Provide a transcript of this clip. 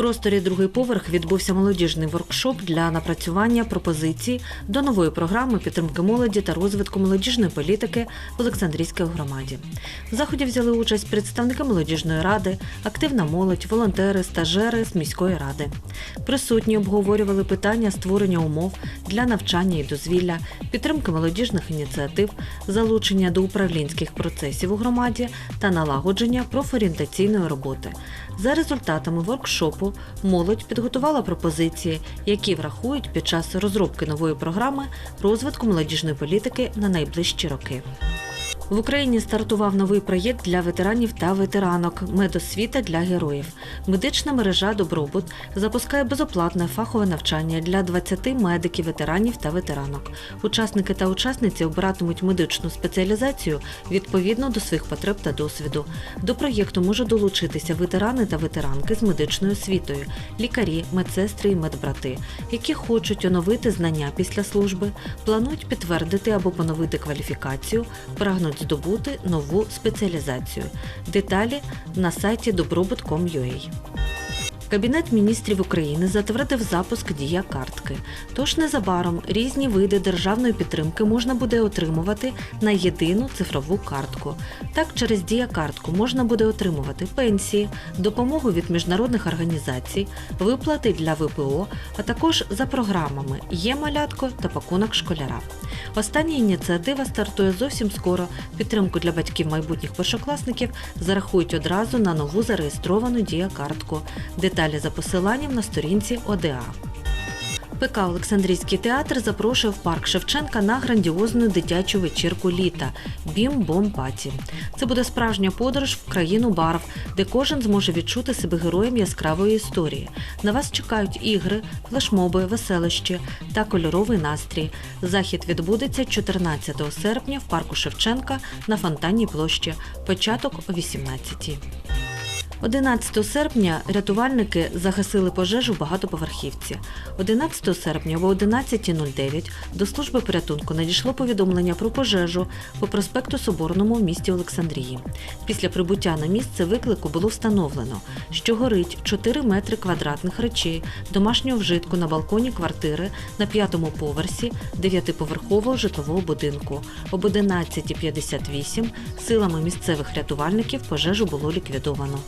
просторі другий поверх відбувся молодіжний воркшоп для напрацювання пропозицій до нової програми підтримки молоді та розвитку молодіжної політики в Олександрійській громаді. В заході взяли участь представники молодіжної ради, активна молодь, волонтери, стажери з міської ради. Присутні обговорювали питання створення умов для навчання і дозвілля, підтримки молодіжних ініціатив, залучення до управлінських процесів у громаді та налагодження профорієнтаційної роботи. За результатами воркшопу молодь підготувала пропозиції, які врахують під час розробки нової програми розвитку молодіжної політики на найближчі роки. В Україні стартував новий проєкт для ветеранів та ветеранок Медосвіта для героїв. Медична мережа Добробут запускає безоплатне фахове навчання для 20 медиків, ветеранів та ветеранок. Учасники та учасниці обиратимуть медичну спеціалізацію відповідно до своїх потреб та досвіду. До проєкту можуть долучитися ветерани та ветеранки з медичною освітою, лікарі, медсестри і медбрати, які хочуть оновити знання після служби, планують підтвердити або поновити кваліфікацію, прагнуть здобути нову спеціалізацію. Деталі на сайті добробут.com.ua. Кабінет міністрів України затвердив запуск дія картки. Тож незабаром різні види державної підтримки можна буде отримувати на єдину цифрову картку. Так, через дія картку можна буде отримувати пенсії, допомогу від міжнародних організацій, виплати для ВПО, а також за програмами Є малятко та пакунок школяра. Остання ініціатива стартує зовсім скоро. Підтримку для батьків майбутніх першокласників зарахують одразу на нову зареєстровану дія-картку. Деталі за посиланням на сторінці ОДА. ПК Олександрійський театр запрошує в парк Шевченка на грандіозну дитячу вечірку літа Бім-бом-паті. Це буде справжня подорож в країну барв, де кожен зможе відчути себе героєм яскравої історії. На вас чекають ігри, флешмоби, веселищі та кольоровий настрій. Захід відбудеться 14 серпня в парку Шевченка на Фонтанній площі. Початок о 18 11 серпня рятувальники загасили пожежу в багатоповерхівці. 11 серпня о 11.09 до служби порятунку надійшло повідомлення про пожежу по проспекту Соборному в місті Олександрії. Після прибуття на місце виклику було встановлено, що горить 4 метри квадратних речей домашнього вжитку на балконі квартири на п'ятому поверсі дев'ятиповерхового житлового будинку. Об 11.58 силами місцевих рятувальників пожежу було ліквідовано.